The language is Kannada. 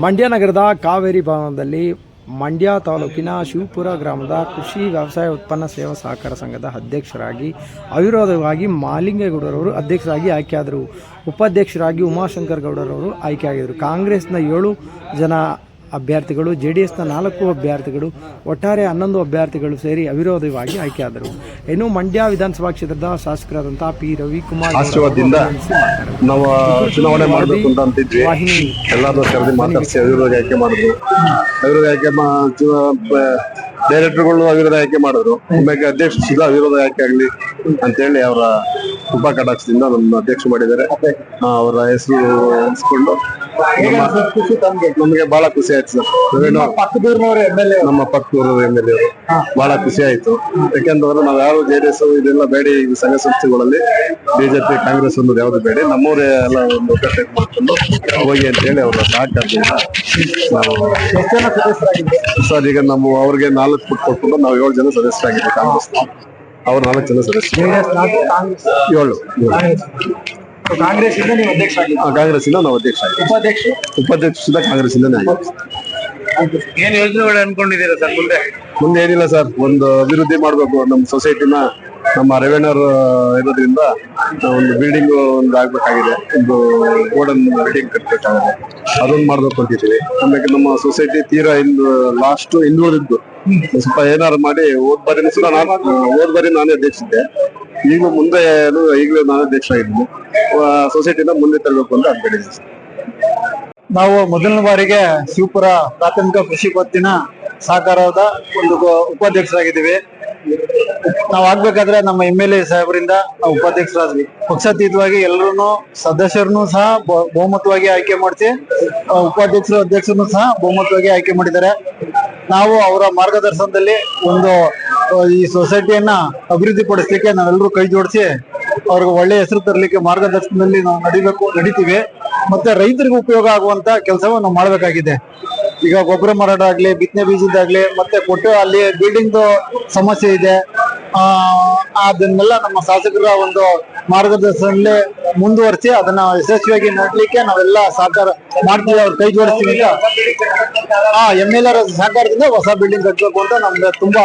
ಮಂಡ್ಯ ನಗರದ ಕಾವೇರಿ ಭವನದಲ್ಲಿ ಮಂಡ್ಯ ತಾಲೂಕಿನ ಶಿವಪುರ ಗ್ರಾಮದ ಕೃಷಿ ವ್ಯವಸಾಯ ಉತ್ಪನ್ನ ಸೇವಾ ಸಹಕಾರ ಸಂಘದ ಅಧ್ಯಕ್ಷರಾಗಿ, ಅವಿರೋಧವಾಗಿ ಮಾಲಿಂಗೇಗೌಡರವರು ಅಧ್ಯಕ್ಷರಾಗಿ ಆಯ್ಕೆಯಾದರು ಉಪಾಧ್ಯಕ್ಷರಾಗಿ ಉಮಾಶಂಕರ್ ಗೌಡರವರು ಆಯ್ಕೆಯಾಗಿದ್ದರು ಕಾಂಗ್ರೆಸ್ನ ಏಳು ಜನ ಅಭ್ಯರ್ಥಿಗಳು ಜೆ ಡಿ ಎಸ್ನ ನಾಲ್ಕು ಅಭ್ಯರ್ಥಿಗಳು ಒಟ್ಟಾರೆ ಹನ್ನೊಂದು ಅಭ್ಯರ್ಥಿಗಳು ಸೇರಿ ಅವಿರೋಧವಾಗಿ ಆಯ್ಕೆಯಾದರು. ಇನ್ನು ಮಂಡ್ಯ ವಿಧಾನಸಭಾ ಕ್ಷೇತ್ರದ ಶಾಸಕರಾದಂತಹ ಪಿ. ರವಿಕುಮಾರ್ ನಾವು ಚುನಾವಣೆ ಮಾಡಬೇಕು ಅಂತ ಅಂತಿದ್ವಿ. ಕರೆದು ಮಾತಾಡಿಸಿ ಅವಿರೋಧ ಆಯ್ಕೆ ಮಾಡಿದ್ರು. ಅವಿರೋಧ ಆಯ್ಕೆ ಡೈರೆಕ್ಟರ್ಗಳು ಅವಿರೋಧ ಆಯ್ಕೆ ಮಾಡಿದ್ರು. ಒಮ್ಮೆಗೆ ಅಧ್ಯಕ್ಷ ಸುಧಾ ಅವಿರೋಧ ಆಯ್ಕೆ ಆಗ್ಲಿ ಅಂತೇಳಿ ಅವರ ಉಪ ಕಟಾಕ್ಷದಿಂದ ನಮ್ಮ ಅಧ್ಯಕ್ಷ ಮಾಡಿದ್ದಾರೆ. ಅವರ ಹೆಸರು ನಮ್ಮ- ನಮಗೆ ಬಹಳ ಖುಷಿ ಆಯ್ತು ಸರ್. ಎ ನಮ್ಮ ಪಕ್ಕದೂರು ಎಂ ಎಲ್ ಎ ಬಹಳ ಖುಷಿ ಆಯ್ತು. ಯಾಕೆಂದ್ರೆ ನಾವು ಯಾರು ಜೆ ಡಿ ಎಸ್ ಇದೆಲ್ಲ ಬೇಡಿ ಈ ಸಂಘ ಸಂಸ್ಥೆಗಳಲ್ಲಿ. ಬಿಜೆಪಿ ಕಾಂಗ್ರೆಸ್ ಅನ್ನೋದು ಯಾವ್ದು ಬೇಡಿ. ನಮ್ಮೂರೇ ಎಲ್ಲ ಒಂದು ಒಗ್ಗಟ್ಟು ಮಾಡ್ಕೊಂಡು ಹೋಗಿ ಅಂತೇಳಿ ಅವರ ಸಹಕಾರದಿಂದ ನಾವು ಎಷ್ಟು ಜನ ಸರ್ ಈಗ ನಾವು ಅವ್ರಿಗೆ ನಾಲ್ಕು ಫುಟ್ ಕೊಟ್ಕೊಂಡು ನಾವು ಏಳು ಜನ ಸದಸ್ಯರಾಗಿದ್ದೀವಿ ಕಾಂಗ್ರೆಸ್ ಅವ್ರು ನಾಲ್ಕು ಜನ ಸದಸ್ಯರು. ಜೆಡಿಎಸ್ ಏಳು. ಕಾಂಗ್ರೆಸ್ ಕಾಂಗ್ರೆಸ್ ಇಂದ ನೀವು ಅಧ್ಯಕ್ಷ ಆಗಿದ್ದೀರಿ? ಆ, ಕಾಂಗ್ರೆಸ್ಸಿಂದ ನಾವು ಅಧ್ಯಕ್ಷ ಆಗಿದ್ದೀವಿ. ಉಪಾಧ್ಯಕ್ಷ? ಉಪಾಧ್ಯಕ್ಷ ಕಾಂಗ್ರೆಸ್ ಇಂದ ಏನ್ ಯೋಜನೆಗಳು ಅನ್ಕೊಂಡಿದ್ದೀರಾ ಸರ್ ಮುಂದೆ? ಮುಂದೆ ಏನಿಲ್ಲ ಸರ್. ಒಂದು ಅಭಿವೃದ್ಧಿ ಮಾಡ್ಬೇಕು. ನಮ್ಮ ಸೊಸೈಟಿನ ನಮ್ಮ ರೆವೆನ್ಯೂರ್ ಇರೋದ್ರಿಂದ ಒಂದು ಬಿಲ್ಡಿಂಗ್ ಒಂದು ಆಗ್ಬೇಕಾಗಿದೆ. ಒಂದು ಗೋಡನ್ ಬಿಲ್ಡಿಂಗ್ ಕಟ್ಬೇಕಾಗಿದೆ. ಅದೊಂದು ಮಾಡ್ಬೇಕು ಅಂತಿದ್ದೀವಿ. ಆಮೇಲೆ ನಮ್ಮ ಸೊಸೈಟಿ ತೀರಾ ಇಂದು ಲಾಸ್ಟ್ ಹಿಂದುಳಿದಿದ್ದು ಸ್ವಲ್ಪ ಏನಾರು ಮಾಡಿ ಹೋದ್ ಬಾರಿ ಸುದ ನಾನು ಹೋದ್ ಬಾರಿ ನಾನೇ ಅಧ್ಯಕ್ಷಿದ್ದೆ. ಈಗಲೂ ಮುಂದೆ ಈಗಲೂ ನಾನು ಅಧ್ಯಕ್ಷ ಆಗಿದ್ದೀನಿ. ಸೊಸೈಟಿನ ಮುಂದೆ ತರಬೇಕು ಅಂತ ಅನ್ಕೊಂಡಿದ್ದೀನಿ ನಾವು ಮೊದಲನೇ ಬಾರಿಗೆ ಶಿವಪುರ ಪ್ರಾಥಮಿಕ ಕೃಷಿ ಪತ್ತಿನ ಸಹಕಾರದ ಒಂದು ಉಪಾಧ್ಯಕ್ಷರಾಗಿದ್ದೀವಿ. ನಾವು ಆಗ್ಬೇಕಾದ್ರೆ ನಮ್ಮ ಎಂ ಎಲ್ ಎ ಸಾಹೇಬರಿಂದ ನಾವು ಉಪಾಧ್ಯಕ್ಷರಾದ್ವಿ. ಪಕ್ಷಾತೀತವಾಗಿ ಎಲ್ಲರೂ ಸದಸ್ಯರನ್ನು ಸಹ ಬಹು- ಬಹುಮತವಾಗಿ ಆಯ್ಕೆ ಮಾಡಿಸಿ ಆ, ಉಪಾಧ್ಯಕ್ಷರು ಅಧ್ಯಕ್ಷರನ್ನು ಸಹ ಬಹುಮತವಾಗಿ ಆಯ್ಕೆ ಮಾಡಿದ್ದಾರೆ. ನಾವು ಅವರ ಮಾರ್ಗದರ್ಶನದಲ್ಲಿ ಒಂದು ಈ ಸೊಸೈಟಿಯನ್ನ ಅಭಿವೃದ್ಧಿ ಪಡಿಸ್ಲಿಕ್ಕೆ ನಾವೆಲ್ಲರೂ ಕೈ ಜೋಡಿಸಿ ಅವ್ರಿಗೆ ಒಳ್ಳೆ ಹೆಸರು ತರಲಿಕ್ಕೆ ಮಾರ್ಗದರ್ಶನದಲ್ಲಿ ನಾವು ನಡಿಬೇಕು, ನಡಿತೀವಿ. ಮತ್ತೆ ರೈತರಿಗೆ ಉಪಯೋಗ ಆಗುವಂತ ಕೆಲಸವನ್ನು ನಾವು ಮಾಡಬೇಕಾಗಿದೆ. ಈಗ ಗೊಬ್ಬರ ಮಾರಾಟ ಆಗ್ಲಿ, ಬಿತ್ತನೆ ಬೀಜದಾಗ್ಲಿ ಮತ್ತೆ ಕೊಟ್ಟು ಅಲ್ಲಿ ಬಿಲ್ಡಿಂಗ್ ಸಮಸ್ಯೆ ಇದೆ. ಆ, ಅದನ್ನೆಲ್ಲ ನಮ್ಮ ಶಾಸಕರ ಒಂದು ಮಾರ್ಗದರ್ಶನದಲ್ಲಿ ಮುಂದುವರಿಸಿ ಅದನ್ನ ಯಶಸ್ವಿಯಾಗಿ ನಡ್ಲಿಕ್ಕೆ ನಾವೆಲ್ಲ ಸಹಕಾರ ಮಾಡ್ತೀವಿ, ಅವ್ರು ಕೈ ಜೋಡಿಸ್ತೀವಿ. ಎಂ ಎಲ್ ಆರ್ ಸಹಕಾರದಿಂದ ಹೊಸ ಬಿಲ್ಡಿಂಗ್ ಕಟ್ಟಬೇಕು ಅಂತ ನಮ್ಗೆ ತುಂಬಾ